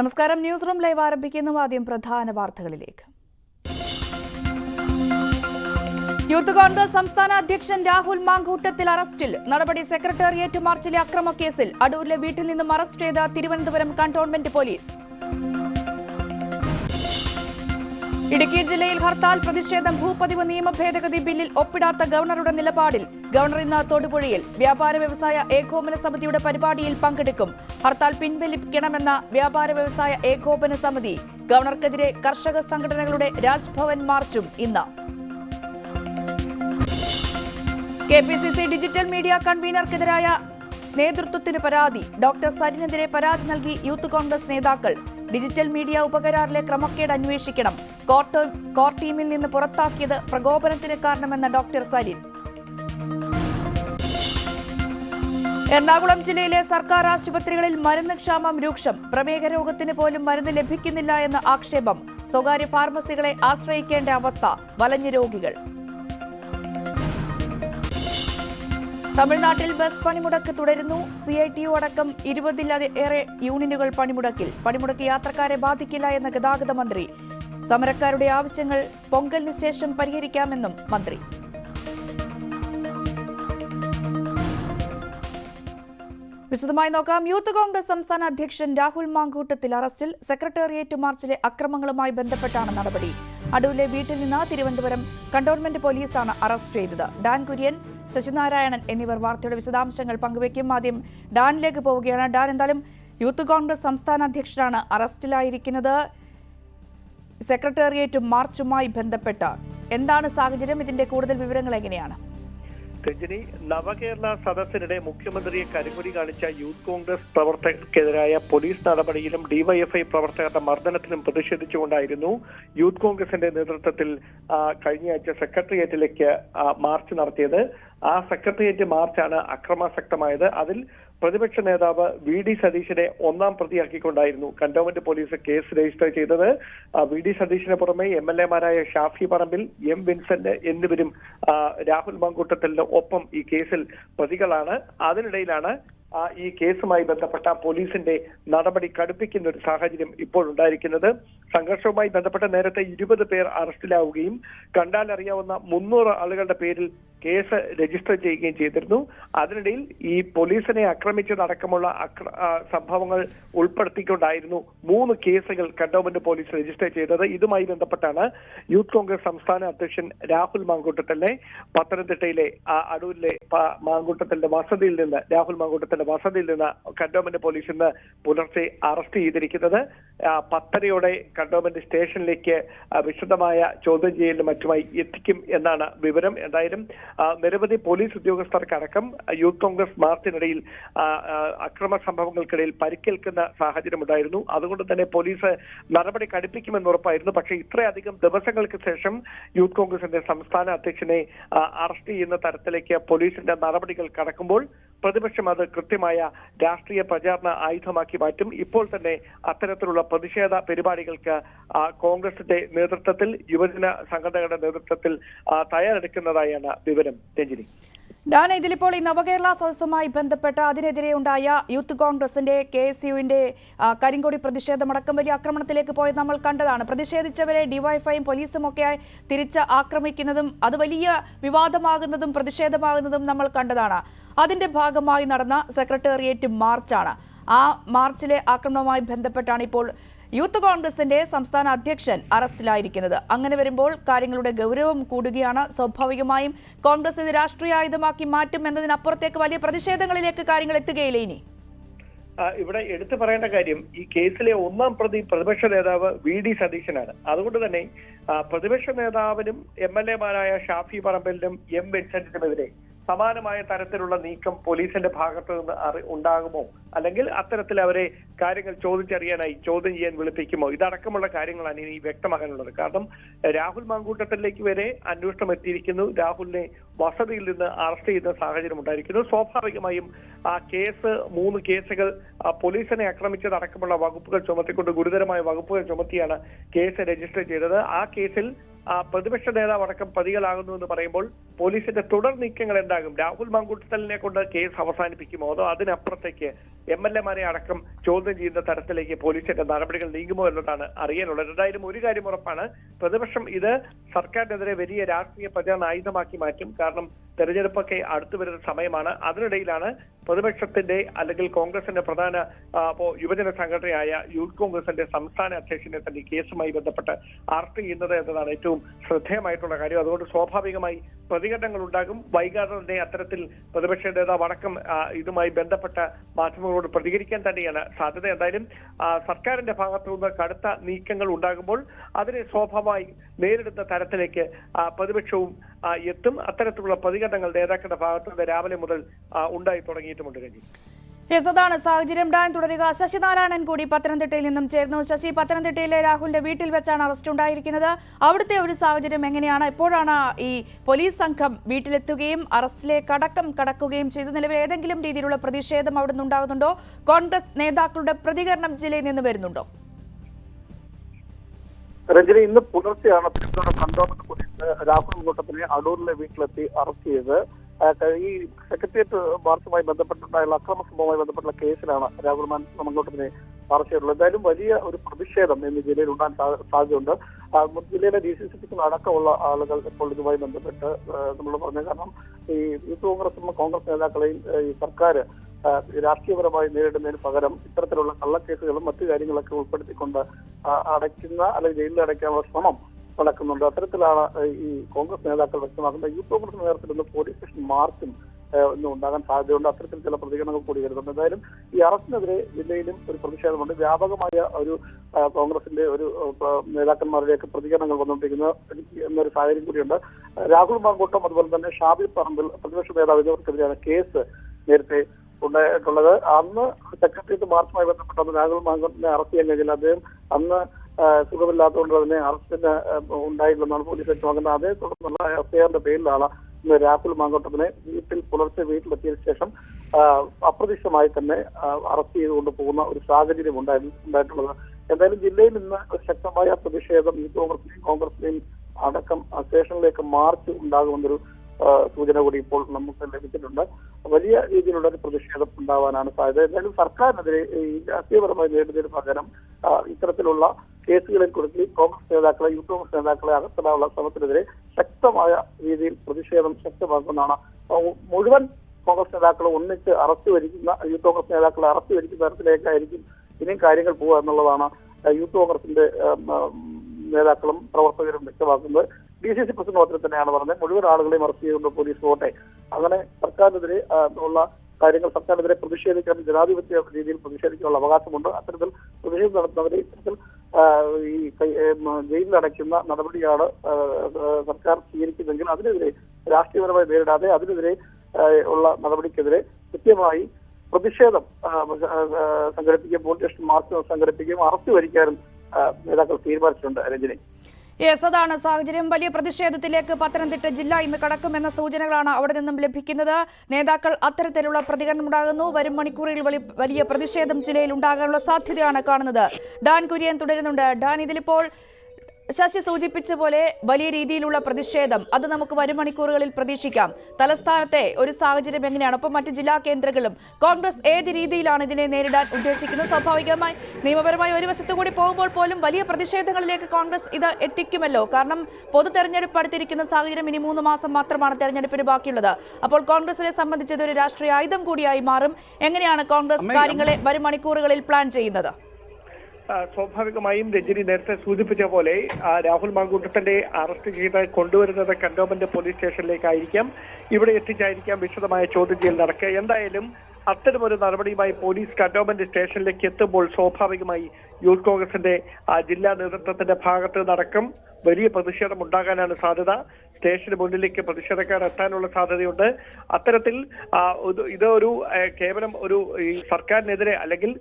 നമസ്കാരം. News room live ആരംഭിക്കുന്നു. ആദ്യം പ്രധാന വാർത്തകളിലേക്ക്. യൂത്ത് കോൺഗ്രസ് സംസ്ഥാന അധ്യക്ഷൻ രാഹുൽ മാങ്കൂട്ടത്തിൽ അറസ്റ്റിൽ. നടപടി സെക്രട്ടേറിയറ്റ് മാർച്ചിലെ അക്രമക്കേസിൽ അടൂരിലെ വീട്ടിൽ നിന്നും അറസ്റ്റ് ചെയ്ത തിരുവനന്തപുരം കന്റോൺമെന്റ് പോലീസ്. ഇടുക്കി ജില്ലയിൽ ഹർത്താൽ പ്രതിഷേധം ഭൂപതിവ് നിയമ ഭേദഗതി ബില്ലിൽ ഒപ്പിടാത്ത ഗവർണറുടെ നിലപാടിൽ ഗവർണർ ഇന്ന് തൊടുപുഴയിൽ വ്യാപാര വ്യവസായ ഏകോപന സമിതിയുടെ പരിപാടിയിൽ പങ്കെടുക്കും. ഹർത്താൽ പിൻവലിക്കണമെന്ന വ്യാപാര വ്യവസായ ഏകോപന സമിതി ഗവർണർക്കെതിരെ കർഷക സംഘടനകളുടെ രാജ്ഭവൻ മാർച്ചും ഇന്ന്. K P C C digital media കൺവീനർക്കെതിരായ നേതൃത്വത്തിന് പരാതി. ഡോക്ടർ സരിനെതിരെ പരാതി നൽകി യൂത്ത് കോൺഗ്രസ് നേതാക്കൾ. ഡിജിറ്റൽ മീഡിയ ഉപകരാറിലെ ക്രമക്കേട് അന്വേഷിക്കണം. കോർ ടീമിൽ നിന്ന് പുറത്താക്കിയത് പ്രകോപനത്തിന് കാരണമെന്ന ഡോക്ടർ സരിൻ എറണാകുളം ജില്ലയിലെ സർക്കാർ ആശുപത്രികളിൽ മരുന്ന് ക്ഷാമം രൂക്ഷം. പ്രമേഹ രോഗത്തിന് പോലും മരുന്ന് ലഭിക്കുന്നില്ല എന്ന ആക്ഷേപം. സ്വകാര്യ ഫാർമസികളെ ആശ്രയിക്കേണ്ട അവസ്ഥ. വലഞ്ഞ രോഗികൾ. തമിഴ്നാട്ടിൽ ബസ് പണിമുടക്ക് തുടരുന്നു. സി ഐ ടി യു അടക്കം ഇരുപതിലേറെ യൂണിയനുകൾ പണിമുടക്കിൽ. പണിമുടക്ക് യാത്രക്കാരെ ബാധിക്കില്ല എന്ന ഗതാഗത മന്ത്രി. സമരക്കാരുടെ ആവശ്യങ്ങൾ പൊങ്കലിന് ശേഷം പരിഹരിക്കാമെന്നും മന്ത്രി. വിശദമായി നോക്കാം. യൂത്ത് കോൺഗ്രസ് സംസ്ഥാന അധ്യക്ഷൻ രാഹുൽ മാങ്കൂട്ടത്തിൽ അറസ്റ്റിൽ. സെക്രട്ടേറിയറ്റ് മാർച്ചിലെ അക്രമങ്ങളുമായി ബന്ധപ്പെട്ടാണ് നടപടി. അടൂരിലെ വീട്ടിൽ നിന്ന് തിരുവനന്തപുരം കണ്ടോൺമെന്റ് പോലീസാണ് അറസ്റ്റ് ചെയ്തത്. ഡാൻ കുര്യൻ ശശിനാരായണൻ എന്നിവർ വാർത്തയുടെ വിശദാംശങ്ങൾ പങ്കുവയ്ക്കും. ആദ്യം ഡാനിലേക്ക് പോവുകയാണ്. ഡാൻ എന്തായാലും യൂത്ത് കോൺഗ്രസ് സംസ്ഥാന അധ്യക്ഷനാണ് അറസ്റ്റിലായിരിക്കുന്നത്. സെക്രട്ടേറിയറ്റ് മാർച്ചുമായി ബന്ധപ്പെട്ട്. എന്താണ് സാഹചര്യം? ഇതിന്റെ കൂടുതൽ വിവരങ്ങൾ എങ്ങനെയാണ്? രജനി നവകേരള സദസ്സിനിടെ മുഖ്യമന്ത്രിയെ കരിമുടി കാണിച്ച യൂത്ത് കോൺഗ്രസ് പ്രവർത്തകർക്കെതിരായ പോലീസ് നടപടിയിലും ഡിവൈഎഫ്ഐ പ്രവർത്തകരുടെ മർദ്ദനത്തിലും പ്രതിഷേധിച്ചുകൊണ്ടായിരുന്നു യൂത്ത് കോൺഗ്രസിന്റെ നേതൃത്വത്തിൽ കഴിഞ്ഞയാഴ്ച സെക്രട്ടേറിയറ്റിലേക്ക് മാർച്ച് നടത്തിയത്. ആ സെക്രട്ടേറിയറ്റ് മാർച്ചാണ് അക്രമാസക്തമായത്. അതിൽ പ്രതിപക്ഷ നേതാവ് വി ഡി സതീശിനെ ഒന്നാം പ്രതിയാക്കിക്കൊണ്ടായിരുന്നു കന്റോൺമെന്റ് പോലീസ് കേസ് രജിസ്റ്റർ ചെയ്തത്. വി ഡി സതീഷിന് പുറമെ എം എൽ എമാരായ ഷാഫി പറമ്പിൽ എം വിൻസെന്റ് എന്നിവരും രാഹുൽ മാങ്കൂട്ടത്തിന് ഒപ്പം ഈ കേസിൽ പ്രതികളാണ്. അതിനിടയിലാണ് ഈ കേസുമായി ബന്ധപ്പെട്ട പോലീസിന്റെ നടപടി കടുപ്പിക്കുന്ന ഒരു സാഹചര്യം ഇപ്പോൾ ഉണ്ടായിരിക്കുന്നത് സംഘർഷവുമായി ബന്ധപ്പെട്ട നേരത്തെ ഇരുപത് പേർ അറസ്റ്റിലാവുകയും കണ്ടാലറിയാവുന്ന മുന്നൂറ് ആളുകളുടെ പേരിൽ കേസ് രജിസ്റ്റർ ചെയ്യുകയും ചെയ്തിരുന്നു. അതിനിടയിൽ ഈ പോലീസിനെ ആക്രമിച്ചതടക്കമുള്ള സംഭവങ്ങൾ ഉൾപ്പെടുത്തിക്കൊണ്ടായിരുന്നു മൂന്ന് കേസുകൾ കണ്ടോൺമെന്റ് പോലീസ് രജിസ്റ്റർ ചെയ്തത്. ഇതുമായി ബന്ധപ്പെട്ടാണ് യൂത്ത് കോൺഗ്രസ് സംസ്ഥാന അധ്യക്ഷൻ രാഹുൽ മാങ്കൂട്ടത്തലിനെ പത്തനംതിട്ടയിലെ ആ, അടൂരിലെ മാങ്കൂട്ടത്തലിന്റെ വസതിയിൽ നിന്ന് രാഹുൽ മാങ്കൂട്ടത്തലിന്റെ വസതിയിൽ നിന്ന് കണ്ടോൺമെന്റ് പോലീസ് ഇന്ന് പുലർച്ചെ അറസ്റ്റ് ചെയ്തിരിക്കുന്നത്. പത്തരയോടെ കണ്ടോൺമെന്റ് സ്റ്റേഷനിലേക്ക് വിശദമായ ചോദ്യം ചെയ്യലിനും മറ്റുമായി എത്തിക്കും എന്നാണ് വിവരം. എന്തായാലും നിരവധി പോലീസ് ഉദ്യോഗസ്ഥർക്കടക്കം യൂത്ത് കോൺഗ്രസ് മാർച്ചിനിടയിൽ അക്രമ സംഭവങ്ങൾക്കിടയിൽ പരിക്കേൽക്കുന്ന സാഹചര്യമുണ്ടായിരുന്നു. അതുകൊണ്ട് തന്നെ പോലീസ് നടപടി കടുപ്പിക്കുമെന്ന് ഉറപ്പായിരുന്നു. പക്ഷേ ഇത്രയധികം ദിവസങ്ങൾക്ക് ശേഷം യൂത്ത് കോൺഗ്രസിന്റെ സംസ്ഥാന അധ്യക്ഷനെ അറസ്റ്റ് ചെയ്യുന്ന തരത്തിലേക്ക് പോലീസിന്റെ നടപടികൾ കടക്കുമ്പോൾ പ്രതിപക്ഷം അത് കൃത്യമായ രാഷ്ട്രീയ പ്രചാരണ ആയുധമാക്കി മാറ്റും. ഇപ്പോൾ തന്നെ അത്തരത്തിലുള്ള പ്രതിഷേധ പരിപാടികൾക്ക് കോൺഗ്രസിന്റെ നേതൃത്വത്തിൽ യുവജന സംഘടനകളുടെ നേതൃത്വത്തിൽ തയ്യാറെടുക്കുന്നതായാണ് വിവരം. രഞ്ജിനി. ഡാന ഇതിലിപ്പോൾ ഈ നവകേരള സദസ്സുമായി ബന്ധപ്പെട്ട് അതിനെതിരെ ഉണ്ടായ യൂത്ത് കോൺഗ്രസിന്റെ കെ എസ് യുവിന്റെ കരിങ്കൊടി പ്രതിഷേധമടക്കം വലിയ ആക്രമണത്തിലേക്ക് പോയത് നമ്മൾ കണ്ടതാണ്. പ്രതിഷേധിച്ചവരെ ഡിവൈഫൈയും പോലീസും ഒക്കെ തിരിച്ച് ആക്രമിക്കുന്നതും അത് വലിയ വിവാദമാകുന്നതും പ്രതിഷേധമാകുന്നതും നമ്മൾ കണ്ടതാണ്. അതിന്റെ ഭാഗമായി നടന്ന സെക്രട്ടേറിയറ്റ് മാർച്ചാണ്. ആ മാർച്ചിലെ ആക്രമണവുമായി ബന്ധപ്പെട്ടാണ് ഇപ്പോൾ യൂത്ത് കോൺഗ്രസിന്റെ സംസ്ഥാന അധ്യക്ഷൻ അറസ്റ്റിലായിരിക്കുന്നത്. അങ്ങനെ വരുമ്പോൾ കാര്യങ്ങളുടെ ഗൗരവം കൂടുകയാണ്. സ്വാഭാവികമായും കോൺഗ്രസ് ഇത് രാഷ്ട്രീയ ആയുധമാക്കി മാറ്റും എന്നതിനപ്പുറത്തേക്ക് വലിയ പ്രതിഷേധങ്ങളിലേക്ക് കാര്യങ്ങൾ എത്തുകയില്ലേ ഇനി? ഇവിടെ എടുത്തു പറയേണ്ട കാര്യം ഈ കേസിലെ ഒന്നാം പ്രതി പ്രതിപക്ഷ നേതാവ് വി ഡി സതീശനാണ്. അതുകൊണ്ട് തന്നെ പ്രതിപക്ഷ നേതാവിനും എം എൽ എമാരായ ഷാഫി പറമ്പലിനും എം വിൻസെന്റിനുമെതിരെ സമാനമായ തരത്തിലുള്ള നീക്കം പോലീസിന്റെ ഭാഗത്തു നിന്ന് ഉണ്ടാകുമോ? അല്ലെങ്കിൽ അത്തരത്തിൽ അവരെ കാര്യങ്ങൾ ചോദിച്ചറിയാനായി ചോദ്യം ചെയ്യാൻ വിളിപ്പിക്കുമോ? ഇതടക്കമുള്ള കാര്യങ്ങളാണ് ഇനി വ്യക്തമാകാനുള്ളത്. കാരണം രാഹുൽ മാങ്കൂട്ടത്തിലേക്ക് വരെ അന്വേഷണം എത്തിയിരിക്കുന്നു. രാഹുലിനെ വസതിയിൽ നിന്ന് അറസ്റ്റ് ചെയ്യുന്ന സാഹചര്യം ഉണ്ടായിരിക്കുന്നു. സ്വാഭാവികമായും ആ കേസ് മൂന്ന് കേസുകൾ പോലീസിനെ ആക്രമിച്ചതടക്കമുള്ള വകുപ്പുകൾ ചുമത്തിക്കൊണ്ട് ഗുരുതരമായ വകുപ്പുകൾ ചുമത്തിയാണ് കേസ് രജിസ്റ്റർ ചെയ്തത്. ആ കേസിൽ ആ, പ്രതിപക്ഷ നേതാവ് അടക്കം പ്രതികളാകുന്നു എന്ന് പറയുമ്പോൾ പോലീസിന്റെ തുടർ നീക്കങ്ങൾ എന്താകും? രാഹുൽ മാങ്കൂട്ടത്തലിനെ കൊണ്ട് കേസ് അവസാനിപ്പിക്കുമോ? അതോ അതിനപ്പുറത്തേക്ക് എം എൽ എമാരെ അടക്കം ചോദ്യം ചെയ്യുന്ന തരത്തിലേക്ക് പോലീസിന്റെ നടപടികൾ നീങ്ങുമോ എന്നതാണ് അറിയാനുള്ളത്. എന്തായാലും ഒരു കാര്യം ഉറപ്പാണ്. പ്രതിപക്ഷം ഇത് സർക്കാരിനെതിരെ വലിയ രാഷ്ട്രീയ പ്രചാരണ ആയുധമാക്കി മാറ്റും. കാരണം തെരഞ്ഞെടുപ്പൊക്കെ അടുത്തു വരുന്ന സമയമാണ്. അതിനിടയിലാണ് പ്രതിപക്ഷത്തിന്റെ അല്ലെങ്കിൽ കോൺഗ്രസിന്റെ പ്രധാന യുവജന സംഘടനയായ യൂത്ത് കോൺഗ്രസിന്റെ സംസ്ഥാന അധ്യക്ഷനെ തന്നെ കേസുമായി ബന്ധപ്പെട്ട് അറസ്റ്റ് ചെയ്യുന്നത് എന്നതാണ് ഏറ്റവും ശ്രദ്ധേയമായിട്ടുള്ള കാര്യം. അതുകൊണ്ട് സ്വാഭാവികമായി പ്രതികരണങ്ങൾ ഉണ്ടാകും. വൈകാതെ തന്നെ അത്തരത്തിൽ പ്രതിപക്ഷ നേതാവ് അടക്കം ഇതുമായി ബന്ധപ്പെട്ട മാധ്യമങ്ങളോട് പ്രതികരിക്കാൻ തന്നെയാണ് സാധ്യത. എന്തായാലും സർക്കാരിന്റെ ഭാഗത്തു നിന്ന് കടുത്ത നീക്കങ്ങൾ ഉണ്ടാകുമ്പോൾ അതിനെ സ്വാഭാവികമായി നേരിടുന്ന തരത്തിലേക്ക് പ്രതിപക്ഷവും എത്തും. അത്തരത്തിലുള്ള പ്രതികരണങ്ങൾ നേതാക്കളുടെ ഭാഗത്തു രാവിലെ മുതൽ ഉണ്ടായി ഉണ്ടായി യെസ് അതാണ് സാഹചര്യം. ഡാൻ തുടരുക. ശശിനാരായണൻ കൂടി പത്തനംതിട്ടയിൽ നിന്നും ചേർന്നു. ശശി പത്തനംതിട്ടയിലെ രാഹുലിന്റെ വീട്ടിൽ വെച്ചാണ് അറസ്റ്റ് ഉണ്ടായിരിക്കുന്നത്. അവിടുത്തെ ഒരു സാഹചര്യം എങ്ങനെയാണ്? എപ്പോഴാണ് ഈ പോലീസ് സംഘം വീട്ടിലെത്തുകയും അറസ്റ്റിലേക്ക് കടക്കം കടക്കുകയും ചെയ്തു നിലവിൽ ഏതെങ്കിലും രീതിയിലുള്ള പ്രതിഷേധം അവിടെ നിന്നുണ്ടാകുന്നുണ്ടോ കോൺഗ്രസ് നേതാക്കളുടെ പ്രതികരണം ജില്ലയിൽ നിന്ന് വരുന്നുണ്ടോ? രഞ്ജനി ഇന്ന് പുലർച്ചെയാണ് കണ്ടോൺമെന്റ് പോലീസ് രാഹുൽ കൂട്ടത്തിനെ അടൂരിലെ വീട്ടിലെത്തി അറസ്റ്റ് ചെയ്ത് ഈ സെക്രട്ടേറിയറ്റ് മാർച്ചുമായി ബന്ധപ്പെട്ടുണ്ടായുള്ള അക്രമ സംഭവമായി ബന്ധപ്പെട്ടുള്ള കേസിലാണ് രാഹുൽ മാൻ മങ്കോട്ടത്തിനെ അറസ്റ്റ് എന്തായാലും വലിയ ഒരു പ്രതിഷേധം ഇന്ന് ജില്ലയിൽ ഉണ്ടാകാൻ സാ- സാധ്യതയുണ്ട്. ജില്ലയിലെ ഡി സി സി അടക്കമുള്ള ആളുകൾ ഇപ്പോൾ ഇതുമായി ബന്ധപ്പെട്ട് നമ്മൾ പറഞ്ഞ കാരണം ഈ യൂത്ത് കോൺഗ്രസും കോൺഗ്രസ് നേതാക്കളെയും ഈ സർക്കാർ രാഷ്ട്രീയപരമായി നേരിടുന്നതിന് പകരം ഇത്തരത്തിലുള്ള കള്ളക്കേസുകളും മറ്റു കാര്യങ്ങളൊക്കെ ഉൾപ്പെടുത്തിക്കൊണ്ട് അടയ്ക്കുന്ന അല്ലെങ്കിൽ ജയിലിൽ അടയ്ക്കാനുള്ള ശ്രമം നടക്കുന്നുണ്ട്. അത്തരത്തിലാണ് ഈ കോൺഗ്രസ് നേതാക്കൾ വ്യക്തമാക്കുന്നത്. യൂത്ത് കോൺഗ്രസ് നേതൃത്വത്തിൽ പോലീസ് സ്റ്റേഷൻ മാർച്ചും ഒന്നും ഉണ്ടാകാൻ സാധ്യതയുണ്ട്. അത്തരത്തിൽ ചില പ്രതികരണങ്ങൾ കൂടി വരുന്നുണ്ട്. എന്തായാലും ഈ അറസ്റ്റിനെതിരെ ജില്ലയിലും ഒരു പ്രതിഷേധമുണ്ട്. വ്യാപകമായ ഒരു കോൺഗ്രസിന്റെ ഒരു നേതാക്കന്മാരുടെയൊക്കെ പ്രതികരണങ്ങൾ വന്നുകൊണ്ടിരിക്കുന്ന എന്നൊരു സാഹചര്യം കൂടിയുണ്ട്. രാഹുൽ മാങ്കോട്ടം അതുപോലെ തന്നെ ഷാബി പറമ്പിൽ പ്രതിപക്ഷ നേതാവ് എന്നിവർക്കെതിരെയാണ് കേസ് നേരത്തെ ഉണ്ടായിട്ടുള്ളത്. അന്ന് സെക്രട്ടേറിയറ്റ് മാർച്ചുമായി ബന്ധപ്പെട്ട രാഹുൽ മാങ്കൂട്ടിനെ അറസ്റ്റ് ചെയ്യാൻ കഴിഞ്ഞില്ല. അദ്ദേഹം അന്ന് സുഖമില്ലാത്തതുകൊണ്ട് തന്നെ അറസ്റ്റിന് ഉണ്ടായിട്ടുള്ളതാണ് പോലീസ് വ്യക്തമാക്കുന്നത്. അതേ തുടർന്നുള്ള എഫ്ഐആറിന്റെ പേരിലാണ് ഇന്ന് രാഹുൽ മാങ്കോട്ടത്തിനെ വീട്ടിൽ പുലർച്ചെ വീട്ടിലെത്തിയതിനു ശേഷം അപ്രതീക്ഷിതമായി തന്നെ അറസ്റ്റ് ചെയ്തുകൊണ്ട് പോകുന്ന ഒരു സാഹചര്യം ഉണ്ടായി- ഉണ്ടായിട്ടുള്ളത്. എന്തായാലും ജില്ലയിൽ നിന്ന് ശക്തമായ പ്രതിഷേധം യൂത്ത് കോൺഗ്രസിനെയും കോൺഗ്രസിനെയും അടക്കം സ്റ്റേഷനിലേക്ക് മാർച്ച് ഉണ്ടാകുമെന്നൊരു സൂചന കൂടി ഇപ്പോൾ നമുക്ക് ലഭിച്ചിട്ടുണ്ട്. വലിയ രീതിയിലുള്ള ഒരു പ്രതിഷേധം ഉണ്ടാവാനാണ് സാധ്യത. എന്തായാലും സർക്കാരിനെതിരെ ഈ രാഷ്ട്രീയപരമായി നേരിടുന്നതിന് പകരം ഇത്തരത്തിലുള്ള കേസുകളിൽ കുറിച്ച് കോൺഗ്രസ് നേതാക്കളെ യൂത്ത് കോൺഗ്രസ് നേതാക്കളെ അകത്തിടാനുള്ള ശ്രമത്തിനെതിരെ ശക്തമായ രീതിയിൽ പ്രതിഷേധം ശക്തമാക്കുന്നതാണ്. മുഴുവൻ കോൺഗ്രസ് നേതാക്കളെ ഒന്നിച്ച് അറസ്റ്റ് വരിക്കുന്ന യൂത്ത് കോൺഗ്രസ് നേതാക്കളെ അറസ്റ്റ് വരിക്കുന്ന തരത്തിലേക്കായിരിക്കും ഇനിയും കാര്യങ്ങൾ പോവുക എന്നുള്ളതാണ് യൂത്ത് കോൺഗ്രസിന്റെ നേതാക്കളും പ്രവർത്തകരും വ്യക്തമാക്കുന്നത്. ഡി സി സി പ്രസിഡന്റ് മാത്രം തന്നെയാണ് പറഞ്ഞത്. മുഴുവൻ ആളുകളെയും അറസ്റ്റ് ചെയ്തുകൊണ്ട് പോലീസ് പോട്ടെ അങ്ങനെ സർക്കാരിനെതിരെ ഉള്ള കാര്യങ്ങൾ സർക്കാരിനെതിരെ പ്രതിഷേധിക്കാൻ ജനാധിപത്യ രീതിയിൽ പ്രതിഷേധിക്കാനുള്ള അവകാശമുണ്ട്. അത്തരത്തിൽ പ്രതിഷേധം നടത്തുന്നവരെ ഇത്തരത്തിൽ ഈ ജയിൽ അടയ്ക്കുന്ന നടപടിയാണ് സർക്കാർ സ്വീകരിക്കുന്നതെങ്കിൽ അതിനെതിരെ രാഷ്ട്രീയപരമായി നേരിടാതെ അതിനെതിരെ ഉള്ള നടപടിക്കെതിരെ കൃത്യമായി പ്രതിഷേധം സംഘടിപ്പിക്കുകയും പോലീസ് സ്റ്റേഷൻ മാർച്ച് സംഘടിപ്പിക്കുകയും അറസ്റ്റ് വരിക്കാനും നേതാക്കൾ തീരുമാനിച്ചിട്ടുണ്ട് രഞ്ജനി. യെസ് അതാണ് സാഹചര്യം. വലിയ പ്രതിഷേധത്തിലേക്ക് പത്തനംതിട്ട ജില്ല ഇന്ന് കടക്കുമെന്ന സൂചനകളാണ് അവിടെ നിന്നും ലഭിക്കുന്നത്. നേതാക്കൾ അത്തരത്തിലുള്ള പ്രതികരണം ഉണ്ടാകുന്നു. വരും മണിക്കൂറിൽ വലിയ പ്രതിഷേധം ജില്ലയിൽ ഉണ്ടാകാനുള്ള സാധ്യതയാണ് കാണുന്നത്. ഡാൻ കുര്യൻ തുടരുന്നുണ്ട്. ഡാൻ ഇതിലിപ്പോൾ ശശി സൂചിപ്പിച്ച പോലെ വലിയ രീതിയിലുള്ള പ്രതിഷേധം അത് നമുക്ക് വരും മണിക്കൂറുകളിൽ പ്രതീക്ഷിക്കാം. തലസ്ഥാനത്തെ ഒരു സാഹചര്യം എങ്ങനെയാണ്? ഒപ്പം മറ്റ് ജില്ലാ കേന്ദ്രങ്ങളിലും കോൺഗ്രസ് ഏത് രീതിയിലാണ് ഇതിനെ നേരിടാൻ ഉദ്ദേശിക്കുന്നത്? സ്വാഭാവികമായി നിയമപരമായി ഒരു വശത്തു കൂടി പോകുമ്പോൾ പോലും വലിയ പ്രതിഷേധങ്ങളിലേക്ക് കോൺഗ്രസ് ഇത് എത്തിക്കുമല്ലോ. കാരണം പൊതു തെരഞ്ഞെടുപ്പ് അടുത്തിരിക്കുന്ന സാഹചര്യം ഇനി മൂന്ന് മാസം മാത്രമാണ് തെരഞ്ഞെടുപ്പിന് ബാക്കിയുള്ളത്. അപ്പോൾ കോൺഗ്രസിനെ സംബന്ധിച്ച് ഇതൊരു രാഷ്ട്രീയ ആയുധം കൂടിയായി മാറും. എങ്ങനെയാണ് കോൺഗ്രസ് കാര്യങ്ങളെ വരും മണിക്കൂറുകളിൽ പ്ലാൻ ചെയ്യുന്നത്? സ്വാഭാവികമായും രജനി നേരത്തെ സൂചിപ്പിച്ച പോലെ രാഹുൽ മാങ്കൂട്ടത്തിന്റെ അറസ്റ്റ് ചെയ്ത് കൊണ്ടുവരുന്നത് കന്റോൺമെന്റ് പോലീസ് സ്റ്റേഷനിലേക്കായിരിക്കാം. ഇവിടെ എത്തിച്ചായിരിക്കാം വിശദമായ ചോദ്യം ചെയ്യൽ നടക്കുക. എന്തായാലും അത്തരമൊരു നടപടിയുമായി പോലീസ് കന്റോൺമെന്റ് സ്റ്റേഷനിലേക്ക് എത്തുമ്പോൾ സ്വാഭാവികമായി യൂത്ത് കോൺഗ്രസിന്റെ ജില്ലാ നേതൃത്വത്തിന്റെ ഭാഗത്ത് നടക്കും. വലിയ പ്രതിഷേധം ഉണ്ടാകാനാണ് സാധ്യത. സ്റ്റേഷന് മുന്നിലേക്ക് പ്രതിഷേധക്കാർ എത്താനുള്ള സാധ്യതയുണ്ട്. അത്തരത്തിൽ ഇത് ഇതൊരു കേവലം ഒരു ഈ സർക്കാരിനെതിരെ അല്ലെങ്കിൽ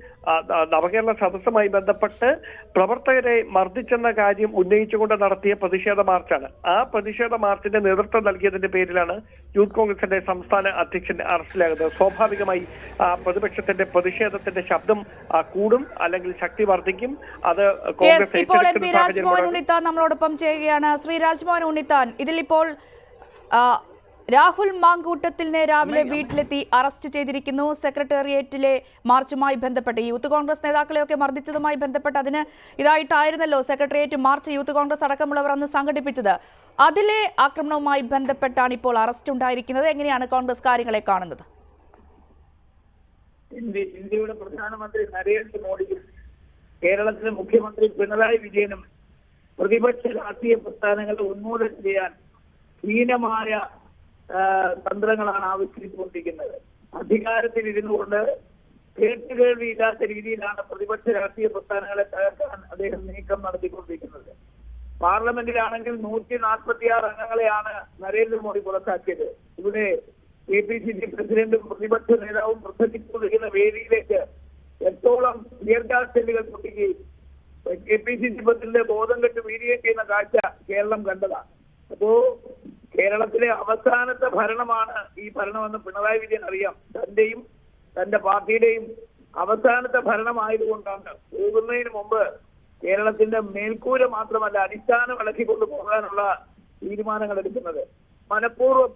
നവകേരള സദസ്സുമായി ബന്ധപ്പെട്ട് പ്രവർത്തകരെ മർദ്ദിച്ചെന്ന കാര്യം ഉന്നയിച്ചുകൊണ്ട് നടത്തിയ പ്രതിഷേധ മാർച്ചാണ്. ആ പ്രതിഷേധ മാർച്ചിന്റെ നേതൃത്വം നൽകിയതിന്റെ പേരിലാണ് യൂത്ത് കോൺഗ്രസിന്റെ സംസ്ഥാന അധ്യക്ഷൻ അറസ്റ്റിലാകുന്നത് സ്വാഭാവികമായി ആ, പ്രതിപക്ഷത്തിന്റെ പ്രതിഷേധത്തിന്റെ ശബ്ദം കൂടും അല്ലെങ്കിൽ ശക്തി വർദ്ധിക്കും. അത് കോൺഗ്രസ് ഇപ്പോൾ എം പി ഏറ്റെടുക്കുന്ന സാഹചര്യം രാജ്മോഹൻ ഉണ്ണിത്താൻ നമ്മളോടൊപ്പം ചെയ്യുകയാണ്. ശ്രീ രാജ്മോഹൻ ഉണ്ണിത്താൻ ഇതിലിപ്പോൾ ആ, രാഹുൽ മാങ്കൂട്ടത്തിലിനെ രാവിലെ വീട്ടിലെത്തി അറസ്റ്റ് ചെയ്തിരിക്കുന്നു. സെക്രട്ടേറിയറ്റിലെ മാർച്ചുമായി ബന്ധപ്പെട്ട് യൂത്ത് കോൺഗ്രസ് നേതാക്കളെയൊക്കെ മർദ്ദിച്ചതുമായി ബന്ധപ്പെട്ട് അതിന് ഇതായിട്ടായിരുന്നല്ലോ സെക്രട്ടേറിയറ്റ് മാർച്ച് യൂത്ത് കോൺഗ്രസ് അടക്കമുള്ളവർ അന്ന് സംഘടിപ്പിച്ചത്. അതിലെ ആക്രമണവുമായി ബന്ധപ്പെട്ടാണ് ഇപ്പോൾ അറസ്റ്റ് ഉണ്ടായിരിക്കുന്നത്. എങ്ങനെയാണ് കോൺഗ്രസ് കാര്യങ്ങളെ കാണുന്നത്? ഇന്ത്യ ഇന്ത്യയുടെ പ്രധാനമന്ത്രി നരേന്ദ്രമോദിയും കേരളത്തിലെ മുഖ്യമന്ത്രി പിണറായി വിജയനും പ്രതിപക്ഷ രാഷ്ട്രീയ പ്രസ്ഥാനങ്ങളെ ഉന്മൂലനം ചെയ്യാൻ ഹീനമായ തന്ത്രങ്ങളാണ് ആവിഷ്കരിച്ചുകൊണ്ടിരിക്കുന്നത് അധികാരത്തിൽ ഇരുന്നുകൊണ്ട് കേട്ടുകേൾവിയില്ലാത്ത രീതിയിലാണ് പ്രതിപക്ഷ രാഷ്ട്രീയ പ്രസ്ഥാനങ്ങളെ തകർക്കാൻ അദ്ദേഹം നീക്കം നടത്തിക്കൊണ്ടിരിക്കുന്നത്. പാർലമെന്റിലാണെങ്കിൽ നൂറ്റി നാൽപ്പത്തി ആറ് അംഗങ്ങളെയാണ് നരേന്ദ്രമോദി പുറത്താക്കിയത്. ഇവിടെ കെ പി സി സി പ്രസിഡന്റും പ്രതിപക്ഷ നേതാവും പ്രസംഗിച്ചുകൊണ്ടിരിക്കുന്ന വേദിയിലേക്ക് എത്തോളം ദീർഘാശല്യങ്ങൾ പൊട്ടിക്കുകയും K P C C president ബോധം കെട്ട് വീഴുകയും ചെയ്യുന്ന കാഴ്ച കേരളം കണ്ടതാണ്. അപ്പോ കേരളത്തിലെ അവസാനത്തെ ഭരണമാണ് ഈ ഭരണമെന്ന് പിണറായി വിജയൻ അറിയാം. തന്റെയും തന്റെ പാർട്ടിയുടെയും അവസാനത്തെ ഭരണമായതുകൊണ്ടാണ് പോകുന്നതിന് മുമ്പ് കേരളത്തിന്റെ മേൽക്കൂര മാത്രമല്ല അടിസ്ഥാനം ഇളക്കിക്കൊണ്ട് പോകാനുള്ള തീരുമാനങ്ങൾ എടുക്കുന്നത്. മനഃപൂർവം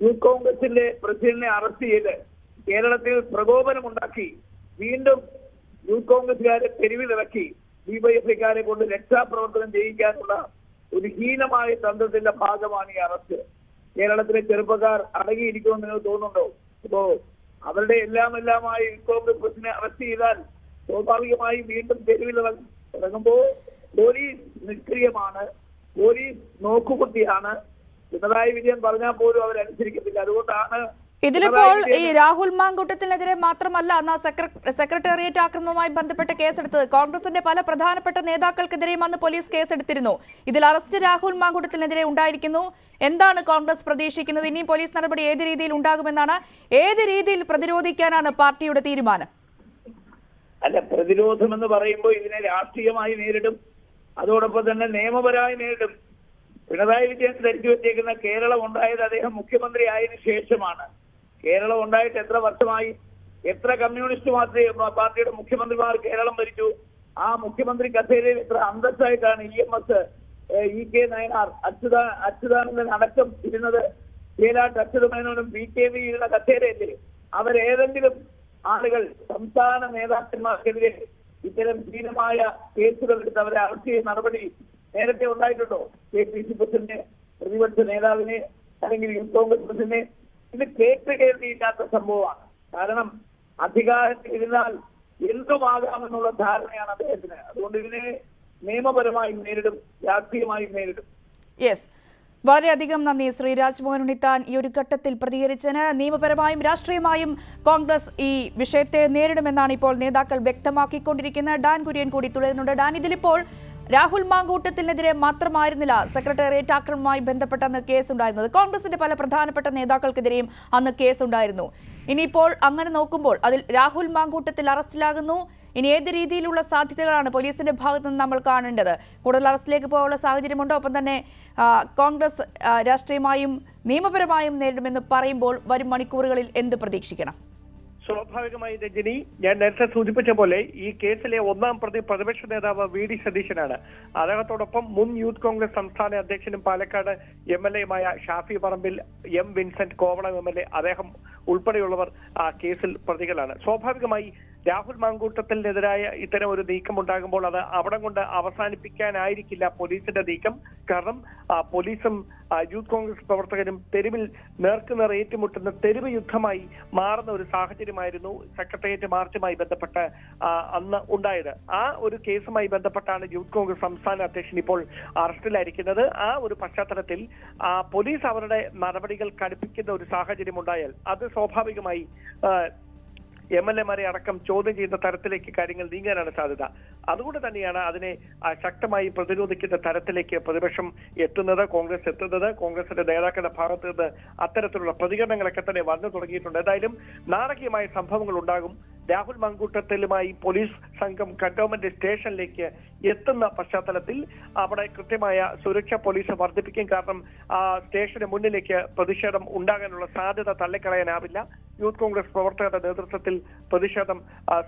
യൂത്ത് കോൺഗ്രസിന്റെ പ്രസിഡന്റിനെ അറസ്റ്റ് ചെയ്ത് കേരളത്തിൽ പ്രകോപനമുണ്ടാക്കി വീണ്ടും യൂത്ത് കോൺഗ്രസുകാരെ തെരുവിലിറക്കി ഡിവൈഎഫ്ഐക്കാരെ കൊണ്ട് രക്ഷാപ്രവർത്തനം ചെയ്യിക്കാനുള്ള ഒരു ഹീനമായ തന്ത്രത്തിന്റെ ഭാഗമാണ് ഈ അറസ്റ്റ്. കേരളത്തിലെ ചെറുപ്പക്കാർ അടങ്ങിയിരിക്കുമെന്ന് നിങ്ങൾ തോന്നുന്നുണ്ടോ? ഇപ്പോ അവരുടെ എല്ലാം എല്ലാമായി കോൺഗ്രസ് പ്രസിഡന്റിനെ അറസ്റ്റ് ചെയ്താൽ സ്വാഭാവികമായി വീണ്ടും തെരുവിൽ ഇറങ്ങും ഇറങ്ങുമ്പോ പോലീസ് നിഷ്ക്രിയമാണ്. പോലീസ് നോക്കുകുത്തിയാണ് പിണറായി വിജയൻ പറഞ്ഞാൽ പോലും അവരനുസരിക്കത്തില്ല. അതുകൊണ്ടാണ് ഇതിലിപ്പോൾ ഈ രാഹുൽ മാങ്കൂട്ടത്തിനെതിരെ മാത്രമല്ല അന്ന് സെക്രട്ടേറിയറ്റ് ആക്രമണവുമായി ബന്ധപ്പെട്ട് കേസെടുത്തത്. കോൺഗ്രസിന്റെ പല പ്രധാനപ്പെട്ട നേതാക്കൾക്കെതിരെയും അന്ന് പോലീസ് കേസെടുത്തിരുന്നു. ഇതിൽ അറസ്റ്റ് രാഹുൽ മാങ്കൂട്ടത്തിനെതിരെ ഉണ്ടായിരിക്കുന്നു. എന്താണ് കോൺഗ്രസ് പ്രതീക്ഷിക്കുന്നത്? ഇനിയും പോലീസ് നടപടി ഏത് രീതിയിൽ ഉണ്ടാകുമെന്നാണ് ഏത് രീതിയിൽ പ്രതിരോധിക്കാനാണ് പാർട്ടിയുടെ തീരുമാനം? അല്ല പ്രതിരോധം എന്ന് പറയുമ്പോൾ ഇതിനെ രാഷ്ട്രീയമായി നേരിടും. അതോടൊപ്പം തന്നെ നിയമപരമായി നേരിടും. പിണറായി വിജയൻ ധരിച്ചു വെച്ചേക്കുന്ന കേരളം ഉണ്ടായത് അദ്ദേഹം മുഖ്യമന്ത്രി ആയതിനു ശേഷമാണ്. കേരളം ഉണ്ടായിട്ട് എത്ര വർഷമായി? എത്ര കമ്മ്യൂണിസ്റ്റ് പാർട്ടിയുടെ മുഖ്യമന്ത്രിമാർ കേരളം ഭരിച്ചു? ആ മുഖ്യമന്ത്രി കസേരയിൽ എത്ര അന്തസ്സായിട്ടാണ് E M S E K Nayanar Achutha Achuthanandan അടക്കം ഇരുന്നത്? ചേലാട്ട് അച്യുതമേനോനും ബി കെ വി ഇരുന്ന കസേരയല്ലേ? അവരേതെങ്കിലും ആളുകൾ സംസ്ഥാന നേതാക്കന്മാർക്കെതിരെ ഇത്തരം ഹീനമായ കേസുകൾ എടുത്ത് അവരെ അറസ്റ്റ് ചെയ്യുന്ന നടപടി നേരത്തെ ഉണ്ടായിട്ടുണ്ടോ? കെ പി സി പ്രസിഡന്റ് പ്രതിപക്ഷ നേതാവിനെ അല്ലെങ്കിൽ യൂത്ത് കോൺഗ്രസ് പ്രസിഡന്റിനെ ഇത് കേട്ട് കേൾവിയില്ലാത്ത സംഭവമാണ്. കാരണം അധികാരത്തിൽ ഇരുന്നാൽ എന്തുമാകാമെന്നുള്ള ധാരണയാണ് അദ്ദേഹത്തിന്. അതുകൊണ്ട് ഇതിനെ നിയമപരമായി നേരിടും രാഷ്ട്രീയമായി നേരിടും. യെസ് വളരെയധികം നന്ദി ശ്രീ രാജ്മോഹൻ ഉണ്ണിത്താൻ. ഈ ഒരു ഘട്ടത്തിൽ പ്രതികരിച്ചതിന് നിയമപരമായും രാഷ്ട്രീയമായും കോൺഗ്രസ് ഈ വിഷയത്തെ നേരിടുമെന്നാണ് ഇപ്പോൾ നേതാക്കൾ വ്യക്തമാക്കിക്കൊണ്ടിരിക്കുന്നത്. ഡാൻ കുര്യൻ കൂടി തുടരുന്നുണ്ട്. ഡാൻ ഇതിലിപ്പോൾ രാഹുൽ മാങ്കൂട്ടത്തിനെതിരെ മാത്രമായിരുന്നില്ല സെക്രട്ടേറിയറ്റ് ആക്രമണവുമായി ബന്ധപ്പെട്ട അന്ന് കേസുണ്ടായിരുന്നത്. കോൺഗ്രസിന്റെ പല പ്രധാനപ്പെട്ട നേതാക്കൾക്കെതിരെയും അന്ന് കേസുണ്ടായിരുന്നു. ഇനിയിപ്പോൾ അങ്ങനെ നോക്കുമ്പോൾ അതിൽ രാഹുൽ മാങ്കൂട്ടത്തിൽ അറസ്റ്റിലാകുന്നു. ഇനി ഏത് രീതിയിലുള്ള സാധ്യതകളാണ് പോലീസിന്റെ ഭാഗത്ത് നിന്ന് നമ്മൾ കാണേണ്ടത്? കൂടുതൽ അറസ്റ്റിലേക്ക് പോകാനുള്ള സാഹചര്യമുണ്ടോ? ഒപ്പം തന്നെ കോൺഗ്രസ് രാഷ്ട്രീയമായും നിയമപരമായും നേരിടുമെന്ന് പറയുമ്പോൾ വരും മണിക്കൂറുകളിൽ എന്ത് പ്രതീക്ഷിക്കണം? സ്വാഭാവികമായി രജനി ഞാൻ നേരത്തെ സൂചിപ്പിച്ച പോലെ ഈ കേസിലെ ഒന്നാം പ്രതി പ്രതിപക്ഷ നേതാവ് വി ഡി സതീശനാണ്. അദ്ദേഹത്തോടൊപ്പം മുൻ യൂത്ത് കോൺഗ്രസ് സംസ്ഥാന അധ്യക്ഷനും Palakkad M L എയുമായ Shafi Parambil M Vincent Kovalam M L A അദ്ദേഹം ഉൾപ്പെടെയുള്ളവർ ആ കേസിൽ പ്രതികളാണ്. സ്വാഭാവികമായി രാഹുൽ മങ്കൂട്ടത്തിനെതിരായ ഇത്തരം ഒരു നീക്കം ഉണ്ടാകുമ്പോൾ അത് അവിടെ കൊണ്ട് അവസാനിപ്പിക്കാനായിരിക്കില്ല പോലീസിന്റെ നീക്കം. കാരണം പോലീസും യൂത്ത് കോൺഗ്രസ് പ്രവർത്തകരും തെരുവിൽ നേർക്കുനേർ ഏറ്റുമുട്ടുന്ന തെരുവ് യുദ്ധമായി മാറുന്ന ഒരു സാഹചര്യമായിരുന്നു സെക്രട്ടേറിയറ്റ് മാർച്ചുമായി ബന്ധപ്പെട്ട് അന്ന് ഉണ്ടായത്. ആ ഒരു കേസുമായി ബന്ധപ്പെട്ടാണ് യൂത്ത് കോൺഗ്രസ് സംസ്ഥാന അധ്യക്ഷൻ ഇപ്പോൾ അറസ്റ്റിലായിരിക്കുന്നത്. ആ ഒരു പശ്ചാത്തലത്തിൽ പോലീസ് അവരുടെ നടപടികൾ കടുപ്പിക്കുന്ന ഒരു സാഹചര്യം ഉണ്ടായാൽ അത് സ്വാഭാവികമായി എം എൽ എമാരെ അടക്കം ചോദ്യം ചെയ്യുന്ന തരത്തിലേക്ക് കാര്യങ്ങൾ നീങ്ങാനാണ് സാധ്യത. അതുകൊണ്ട് തന്നെയാണ് അതിനെ ശക്തമായി പ്രതിരോധിക്കുന്ന തരത്തിലേക്ക് പ്രതിപക്ഷം എത്തുന്നത് കോൺഗ്രസ് എത്തുന്നത്. കോൺഗ്രസിന്റെ നേതാക്കളുടെ ഭാഗത്ത് നിന്ന് അത്തരത്തിലുള്ള പ്രതികരണങ്ങളൊക്കെ തന്നെ വന്നു തുടങ്ങിയിട്ടുണ്ട്. ഏതായാലും നാടകീയമായ സംഭവങ്ങൾ ഉണ്ടാകും. രാഹുൽ മങ്കൂട്ടത്തിലുമായി പോലീസ് സംഘം കന്റോൺമെന്റ് സ്റ്റേഷനിലേക്ക് എത്തുന്ന പശ്ചാത്തലത്തിൽ അവിടെ കൃത്യമായ സുരക്ഷ പോലീസ് വർദ്ധിപ്പിക്കും കാരണം സ്റ്റേഷന് മുന്നിലേക്ക് പ്രതിഷേധം ഉണ്ടാകാനുള്ള സാധ്യത തള്ളിക്കളയാനാവില്ല. യൂത്ത് കോൺഗ്രസ് പ്രവർത്തകരുടെ നേതൃത്വത്തിൽ പ്രതിഷേധം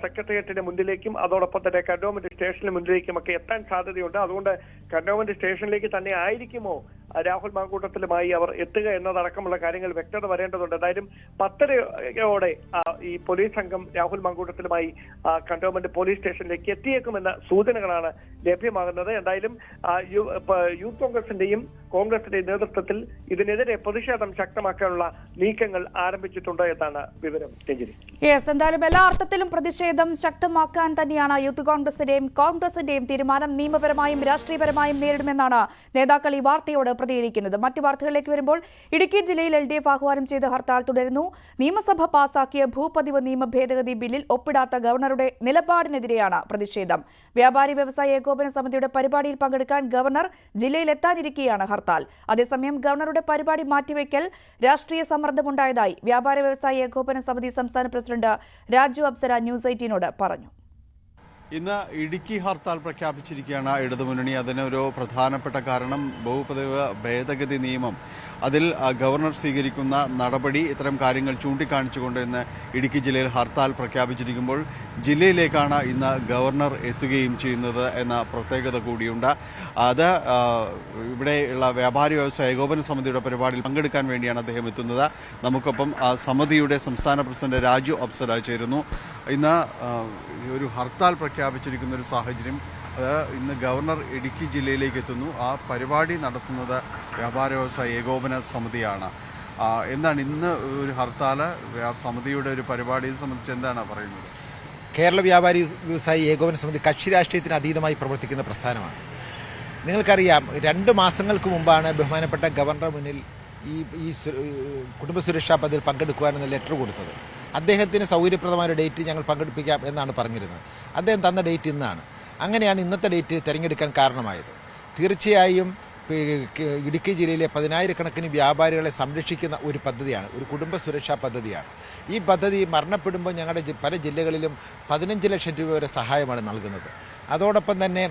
സെക്രട്ടേറിയറ്റിന്റെ മുന്നിലേക്കും അതോടൊപ്പം തന്നെ കന്റോൺമെന്റ് സ്റ്റേഷന് മുന്നിലേക്കും ഒക്കെ എത്താൻ സാധ്യതയുണ്ട്. അതുകൊണ്ട് കന്റോൺമെന്റ് സ്റ്റേഷനിലേക്ക് തന്നെ ആയിരിക്കുമോ രാഹുൽ മാങ്കൂട്ടത്തിലുമായി അവർ എത്തുക എന്നതടക്കമുള്ള കാര്യങ്ങൾ വ്യക്തത വരേണ്ടതുണ്ട്. എന്തായാലും പത്തരയോടെ ഈ പോലീസ് സംഘം രാഹുൽ മാങ്കൂട്ടത്തിലുമായി കണ്ടോൺമെന്റ് പോലീസ് സ്റ്റേഷനിലേക്ക് എത്തിയേക്കുമെന്ന സൂചനകളാണ് ലഭ്യമാകുന്നത്. എന്തായാലും യൂത്ത് കോൺഗ്രസിന്റെയും കോൺഗ്രസിന്റെയും നേതൃത്വത്തിൽ ഇതിനെതിരെ പ്രതിഷേധം ശക്തമാക്കാനുള്ള നീക്കങ്ങൾ ആരംഭിച്ചിട്ടുണ്ട് എന്നാണ് വിവരം. യെസ് എന്തായാലും എല്ലാ അർത്ഥത്തിലും പ്രതിഷേധം ശക്തമാക്കാൻ തന്നെയാണ് യൂത്ത് കോൺഗ്രസിന്റെയും കോൺഗ്രസിന്റെയും തീരുമാനം. നിയമപരമായും രാഷ്ട്രീയപരമായും നേരിടുമെന്നാണ് നേതാക്കൾ ഈ വാർത്തയോട് പ്രതികരിക്കുന്നത്. മറ്റു വാർത്തകളിലേക്ക് വരുമ്പോൾ ഇടുക്കി ജില്ലയിൽ എൽ ഡി എഫ് ആഹ്വാനം ചെയ്ത ഹർത്താൽ തുടരുന്നു. നിയമസഭ പാസാക്കിയ ഭൂപതിവ് നിയമ ഭേദഗതി ബില്ലിൽ ഒപ്പിടാത്ത ഗവർണറുടെ നിലപാടിനെതിരെയാണ് പ്രതിഷേധം. വ്യാപാരി വ്യവസായ ഏകോപന സമിതിയുടെ പരിപാടിയിൽ പങ്കെടുക്കാൻ ഗവർണർ ജില്ലയിൽ എത്താനിരിക്കെയാണ് ഹർത്താൽ. അതേസമയം ഗവർണറുടെ പരിപാടി മാറ്റിവെക്കൽ രാഷ്ട്രീയ സമ്മർദ്ദമുണ്ടായതായി വ്യാപാര വ്യവസായ ഏകോപന സമിതി സംസ്ഥാന പ്രസിഡന്റ് രാജു അപ്സര ന്യൂസ് എയ്റ്റീനോട് പറഞ്ഞു. ഇന്ന് ഇടുക്കി ഹർത്താൽ പ്രഖ്യാപിച്ചിരിക്കുകയാണ് ഇടതുമുന്നണി. അതിനൊരു പ്രധാനപ്പെട്ട കാരണം ബഹുപതിവ് ഭേദഗതി നിയമം. അതിൽ ഗവർണർ സ്വീകരിക്കുന്ന നടപടി ഇത്തരം കാര്യങ്ങൾ ചൂണ്ടിക്കാണിച്ചുകൊണ്ട് ഇന്ന് ഇടുക്കി ജില്ലയിൽ ഹർത്താൽ പ്രഖ്യാപിച്ചിരിക്കുമ്പോൾ ജില്ലയിലേക്കാണ് ഇന്ന് ഗവർണർ എത്തുകയും ചെയ്യുന്നത് എന്ന പ്രത്യേകത കൂടിയുണ്ട്. അത് ഇവിടെയുള്ള വ്യാപാരി വ്യവസായ ഏകോപന സമിതിയുടെ പരിപാടിയിൽ പങ്കെടുക്കാൻ വേണ്ടിയാണ് അദ്ദേഹം എത്തുന്നത്. നമുക്കൊപ്പം സമിതിയുടെ സംസ്ഥാന പ്രസിഡന്റ് രാജു അപ്സര ചേരുന്നു. ഇന്ന് ഒരു ഹർത്താൽ പ്രഖ്യാപിച്ചിരിക്കുന്ന ഒരു സാഹചര്യം അത് ഇന്ന് ഗവർണർ ഇടുക്കി ജില്ലയിലേക്ക് എത്തുന്നു. ആ പരിപാടി നടത്തുന്നത് വ്യാപാര വ്യവസായ ഏകോപന സമിതിയാണ്. എന്താണ് ഇന്ന് ഒരു ഹർത്താൽ വ്യാ- സമിതിയുടെ ഒരു പരിപാടി സംബന്ധിച്ച് എന്താണ് പറയുന്നത്? കേരള വ്യാപാരി വ്യവസായി ഏകോപന സമിതി കക്ഷി രാഷ്ട്രീയത്തിന് അതീതമായി പ്രവർത്തിക്കുന്ന പ്രസ്ഥാനമാണ്. നിങ്ങൾക്കറിയാം രണ്ട് മാസങ്ങൾക്ക് മുമ്പാണ് ബഹുമാനപ്പെട്ട ഗവർണർ മുന്നിൽ ഈ ഈ കുടുംബ സുരക്ഷാ പദ്ധതിയിൽ പങ്കെടുക്കുവാനെന്ന ലെറ്റർ കൊടുത്തത്. അദ്ദേഹത്തിന് സൗകര്യപ്രദമായ ഡേറ്റ് ഞങ്ങൾ പങ്കെടുപ്പിക്കാം എന്നാണ് പറഞ്ഞിരുന്നത്. അദ്ദേഹം തന്ന ഡേറ്റ് ഇന്നാണ്. അങ്ങനെയാണ് ഇന്നത്തെ ഡേറ്റ് തിരഞ്ഞെടുക്കാൻ കാരണമായത്. തീർച്ചയായും ഇടുക്കി ജില്ലയിലെ പതിനായിരക്കണക്കിന് വ്യാപാരികളെ സംരക്ഷിക്കുന്ന ഒരു പദ്ധതിയാണ് ഒരു കുടുംബ സുരക്ഷാ പദ്ധതിയാണ്. ഈ പദ്ധതി മരണപ്പെടുമ്പോൾ ഞങ്ങളുടെ പല ജില്ലകളിലും പതിനഞ്ച് ലക്ഷം രൂപ വരെ സഹായമാണ് നൽകുന്നത്. അതോടൊപ്പം തന്നെ